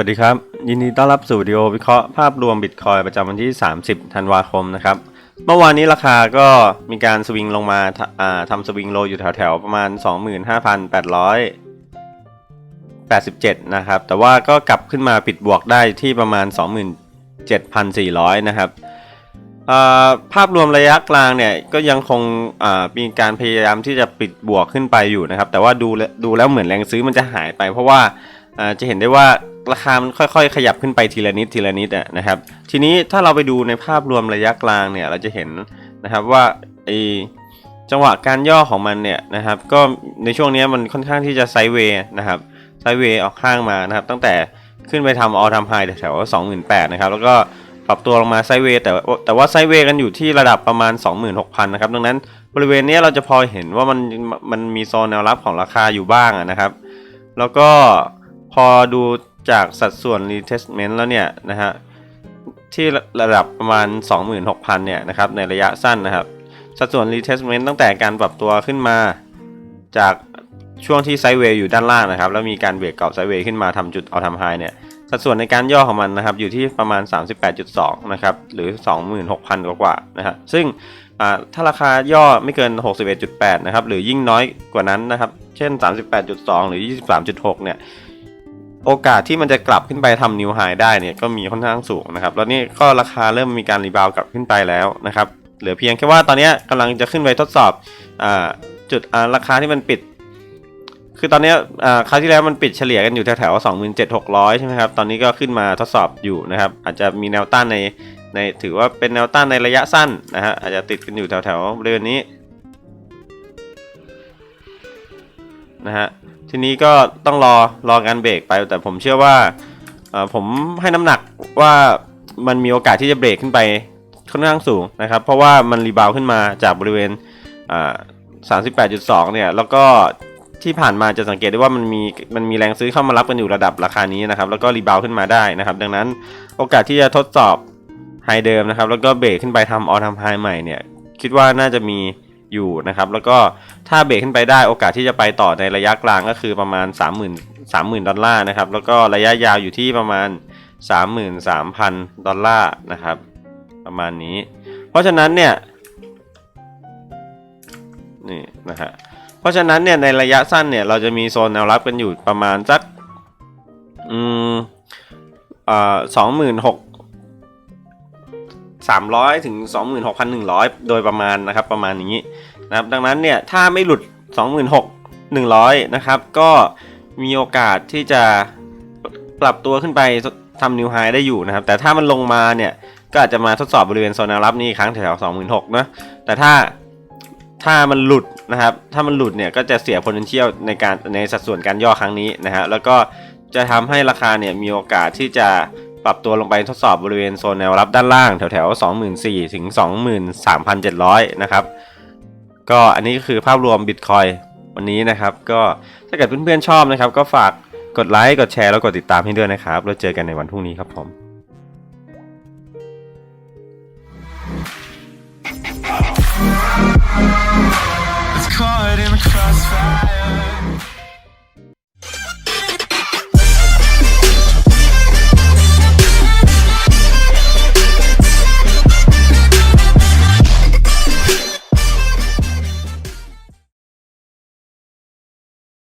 สวัสดีครับ ยินดีต้อนรับสู่วิดีโอวิเคราะห์ภาพรวมบิตคอยประจำวันที่ 30 ธันวาคมนะครับ เมื่อวานนี้ราคาก็มีการสวิงลงมาทำอ่าสวิงโลอยู่แถวๆ ประมาณ 25,887 นะครับ แต่ว่าก็กลับขึ้นมาปิดบวกได้ที่ประมาณ 27,400 นะครับภาพรวมระยะกลางเนี่ยก็ยังคงมีการพยายามที่จะปิดบวกขึ้นไปอยู่นะครับ แต่ว่าดูดูแล้วเหมือนแรงซื้อมันจะหายไปเพราะว่า จะเห็นได้ว่าราคามันค่อยๆ ขยับขึ้นไปทีละนิดทีละนิดนะครับ ทีนี้ถ้าเราไปดูในภาพรวมระยะกลางเนี่ยเราจะเห็นนะครับว่าไอจังหวะการย่อของมันเนี่ยนะครับ ก็ในช่วงนี้มันค่อนข้างที่จะไซด์เวย์นะครับไซด์เวย์ออกข้างมานะครับ ตั้งแต่ขึ้นไปทำออทำไฮแถวๆสองหมื่นแปดนะครับแล้วก็ปรับตัวลงมาไซด์เวย์แต่แต่ว่าไซด์เวย์กันอยู่ที่ระดับประมาณ 26,000นะครับดังนั้นบริเวณนี้เราจะพอเห็นว่ามันมันมีโซนแนวรับของราคาอยู่บ้างนะครับ แล้วก็ พอดูจากสัดส่วน retestment แล้วเนี่ยนะฮะที่ระดับประมาณ 26,000 เนี่ยนะครับในระยะสั้นนะครับ สัดส่วน retestment ตั้งแต่การปรับตัวขึ้นมา จากช่วงที่ไซด์เวย์อยู่ด้านล่างนะครับ แล้วมีการเบรกเกาะไซด์เวย์ขึ้นมาทำจุดเอาทำไฮเนี่ยสัดส่วนในการย่อของมันนะครับอยู่ที่ประมาณ 38.2 นะครับหรือ 26,000 กว่ากว่านะฮะซึ่งถ้าราคาย่อไม่เกิน 61.8 นะครับหรือยิ่งน้อยกว่านั้นนะครับ เช่น 38.2 หรือ 23.6 เนี่ย โอกาสที่มันจะกลับขึ้นไปทำนิวไฮได้เนี่ยก็มีค่อนข้างสูงนะครับ แล้วนี่ก็ราคาเริ่มมีการรีบาวกลับขึ้นไปแล้วนะครับ เหลือเพียงแค่ว่าตอนนี้กำลังจะขึ้นไปทดสอบอจุดราคาที่มันปิด คือตอนนี้คราวที่แล้วมันปิดเฉลี่ยกันอยู่แถวๆสองหมื่นเจ็ดหกร้อยใช่ไหมครับ ตอนนี้ก็ขึ้นมาทดสอบอยู่นะครับ อาจจะมีแนวต้านในในถือว่าเป็นแนวต้านในระยะสั้นนะฮะอาจจะติดกันอยู่แถวๆบริเวณนี้นะฮะ ทีนี้ก็ต้องรอรอการเบรกไป แต่ผมเชื่อว่าผมให้น้ำหนักว่ามันมีโอกาสที่จะเบรกขึ้นไปค่อนข้างสูงนะครับ เพราะว่ามันรีบาวขึ้นมาจากบริเวณ 38.2 เนี่ย แล้วก็ที่ผ่านมาจะสังเกตได้ว่ามันมีมันมีแรงซื้อเข้ามารับกันอยู่ระดับราคานี้นะครับ แล้วก็รีบาวขึ้นมาได้นะครับ ดังนั้นโอกาสที่จะทดสอบไฮเดิมนะครับ แล้วก็เบรกขึ้นไปทำออทำไฮใหม่เนี่ย คิดว่าน่าจะมี อยู่นะครับ แล้วก็ถ้าเบรกขึ้นไปได้โอกาสที่จะไปต่อในระยะกลางก็คือประมาณ 30,000 30,000 ดอลลาร์นะครับ แล้วก็ระยะยาวอยู่ที่ประมาณ 33,000 ดอลลาร์นะครับ ประมาณนี้ เพราะฉะนั้นเนี่ยนี่นะฮะเพราะฉะนั้นเนี่ยในระยะสั้นเนี่ยเราจะมีโซนแนวรับกันอยู่ประมาณสักอืมอ่าสองหมื่นหก สามร้อยถึงสองหมื่นหกพันหนึ่งร้อยโดยประมาณนะครับ ประมาณนี้นะครับ ดังนั้นเนี่ยถ้าไม่หลุดสองหมื่นหกหนึ่งร้อยนะครับ ก็มีโอกาสที่จะปรับตัวขึ้นไปทำนิวไฮได้อยู่นะครับ แต่ถ้ามันลงมาเนี่ยก็อาจจะมาทดสอบบริเวณโซนแนวรับนี้ครั้งแถวๆสองหมื่นหกนะแต่ถ้าถ้ามันหลุดนะครับ ถ้ามันหลุดเนี่ยก็จะเสีย potential ในการในสัดส่วนการย่อครั้งนี้นะฮะแล้วก็จะทำให้ราคาเนี่ยมีโอกาสที่จะ ปรับตัวลงไปทดสอบบริเวณโซนแนวรับด้านล่างแถวแถว24,000ถึง23,700 นะครับ ก็อันนี้ก็คือภาพรวม Bitcoin วันนี้นะครับ ก็ถ้าเกิดเพื่อนๆชอบนะครับ ก็ฝากกดไลค์กดแชร์แล้วกดติดตามให้ด้วยนะครับ แล้วเจอกันในวันพรุ่งนี้ครับผม It's caught in the crossfire.